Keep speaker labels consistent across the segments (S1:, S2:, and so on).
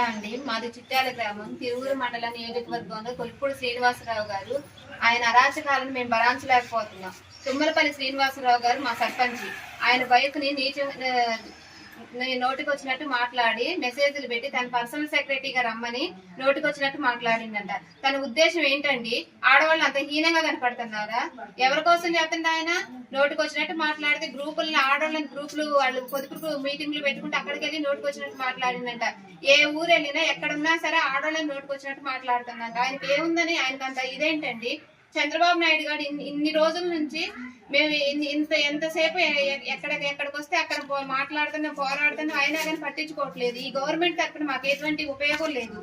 S1: అండి. మాది చిట్టాల గ్రామం. తిరువురు మండల నియోజకవర్గంలో కొలిపూడి శ్రీనివాసరావు గారు. ఆయన అరాచకాలను మేము భరాంచలేకపోతున్నాం. తుమ్మలపల్లి శ్రీనివాసరావు గారు మా సర్పంచి. ఆయన బైక్ని నీచ నోటికి వచ్చినట్టు మాట్లాడి మెసేజ్లు పెట్టి తన పర్సనల్ సెక్రటరీగా రమ్మని నోటికి వచ్చినట్టు మాట్లాడిందంట. తన ఉద్దేశం ఏంటండి? ఆడవాళ్ళు అంత హీనంగా కనపడుతున్నారా? ఎవరి కోసం చెప్తుంది ఆయన? నోటికి వచ్చినట్టు మాట్లాడితే గ్రూపులను ఆడవాళ్ళని గ్రూపులు వాళ్ళు పొదుపు మీటింగ్లు పెట్టుకుంటే అక్కడికి వెళ్ళి నోటికి వచ్చినట్టు మాట్లాడిందంట. ఏ ఊరు వెళ్ళినా ఎక్కడున్నా సరే ఆడవాళ్ళని నోటికి వచ్చినట్టు మాట్లాడుతుందంట. ఆయనకి ఏముందని ఆయనకు అంత ఇదేంటండి? చంద్రబాబు నాయుడు గారు ఇన్ని- రోజుల నుంచి మేము ఇంత ఎంతసేపు ఎక్కడ ఎక్కడ మాట్లాడుతున్నాం పోరాడుతున్నాం అయినా కానీ పట్టించుకోవట్లేదు. ఈ గవర్నమెంట్ తరఫున మాకు ఎటువంటి ఉపయోగం లేదు.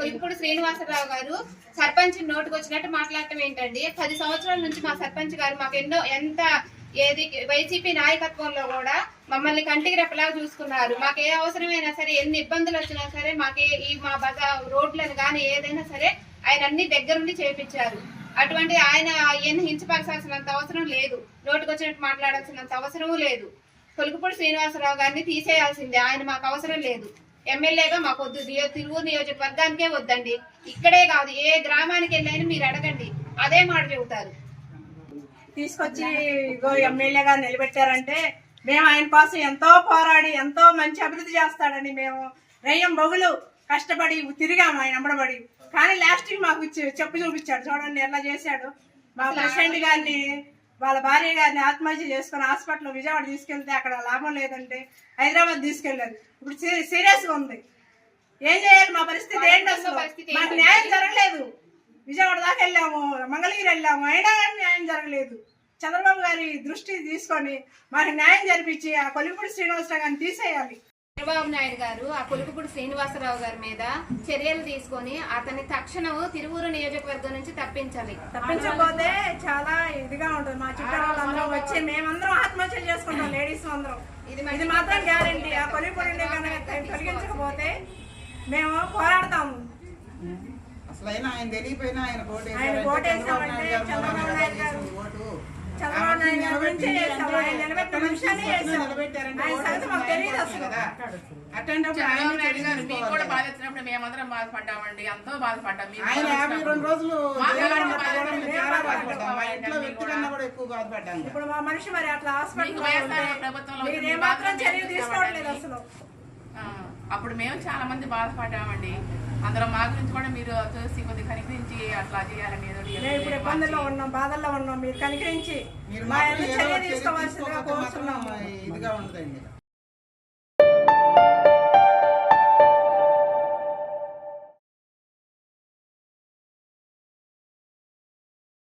S1: కొలిపుడు శ్రీనివాసరావు గారు సర్పంచ్ నోటికి వచ్చినట్టు మాట్లాడటం ఏంటండి? పది సంవత్సరాల నుంచి మా సర్పంచ్ గారు మాకు ఎన్నో ఎంత ఏది వైసీపీ నాయకత్వంలో కూడా మమ్మల్ని కంటికి రెప్పలాగా చూసుకున్నారు. మాకు ఏ అవసరమైనా సరే ఎన్ని ఇబ్బందులు వచ్చినా సరే మాకు ఈ మా బజా రోడ్లను కానీ ఏదైనా సరే ఆయన అన్ని దగ్గరుండి చేపించారు. అటువంటి ఆయన ఈయన హింసపరచాల్సినంత అవసరం లేదు. నోటికి వచ్చినట్టు మాట్లాడాల్సినంత అవసరము లేదు. కొలుకుపూడి శ్రీనివాసరావు గారిని తీసేయాల్సిందే. ఆయన మాకు అవసరం లేదు. ఎమ్మెల్యేగా మాకు వద్దు. తిరువూరు నియోజకవర్గానికే వద్దండి. ఇక్కడే కాదు ఏ గ్రామానికి వెళ్ళైనా మీరు అడగండి. అదే మాట చెబుతారు.
S2: తీసుకొచ్చి ఇగో ఎమ్మెల్యేగా నిలబెట్టారంటే మేము ఆయన కోసం ఎంతో పోరాడి ఎంతో మంచి అభివృద్ధి చేస్తాడని మేము రయ్యం బొగులు కష్టపడి తిరిగాము ఆయన అమ్మడబడి. కానీ లాస్ట్ మాకు చెప్పు చూపించాడు. చూడండి ఎలా చేశాడు. మా ప్రెసిడెంట్ గారిని వాళ్ళ భార్య గారిని ఆత్మహత్య చేసుకుని హాస్పిటల్ విజయవాడ తీసుకెళ్తే అక్కడ లాభం లేదంటే హైదరాబాద్ తీసుకెళ్ళారు ఇప్పుడు సీరియస్గా ఉంది. ఏం చేయాలి? మా పరిస్థితి ఏంటి మాకు న్యాయం జరగలేదు. విజయవాడ దాకా వెళ్ళాము మంగళగిరి వెళ్ళాము అయినా కానీ న్యాయం జరగలేదు. చంద్రబాబు గారి దృష్టి తీసుకొని మాకు న్యాయం జరిపించి ఆ కొలిపూడి శ్రీనివాసరావు గారిని తీసేయాలి.
S1: చంద్రబాబు నాయుడు గారు ఆ కొలుకుపూడి శ్రీనివాసరావు గారి మీద చర్యలు తీసుకొని అతని తక్షణం తిరువూరు నియోజకవర్గం నుంచి తప్పించాలి.
S2: తప్పించకపోతే చాలా ఇదిగా ఉంటుంది. మా చుట్టూ వాళ్ళందరం వచ్చి మేమందరం ఆత్మహత్యలు చేసుకుంటాం లేడీస్ అందరం.
S1: ఇది
S2: ఇది మాత్రం గ్యారంటీ ఆ కొలిపూడిని కనుక తొలగించకపోతే మేము పోరాడతాము.
S3: అసలు అయినా ఆయన తెలియపోయినా ఆయన చంద్రబాబు నాయుడు గారు
S4: మేమందరం బాధపడ్డామండి. ఎంతో బాధపడ్డాం.
S3: రెండు రోజులు
S2: ఇప్పుడు మా మనిషి మరి అట్లా హాస్పిటల్
S4: ప్రభుత్వంలో
S2: మీరు
S4: ఉంది,
S2: ఏమాత్రం
S4: బాత్రూమ్
S2: చర్యలు
S4: చేయించామండి.
S2: తీసుకోవట్లేదు అసలు
S4: ఆ, అప్పుడు మేము చాలా మంది బాధపడ్డామండి. అందులో మా గురించి కూడా మీరు చూసి కొద్దిగా కనిపించి అట్లా చేయాలని ఏదో
S2: ఇప్పుడు ఇబ్బందుల్లో ఉన్నాం బాధల్లో ఉన్నాం మీరు కనికరించి
S3: మీరు
S2: మా చర్య తీసుకోవాల్సిందిగా కోరుతున్నాము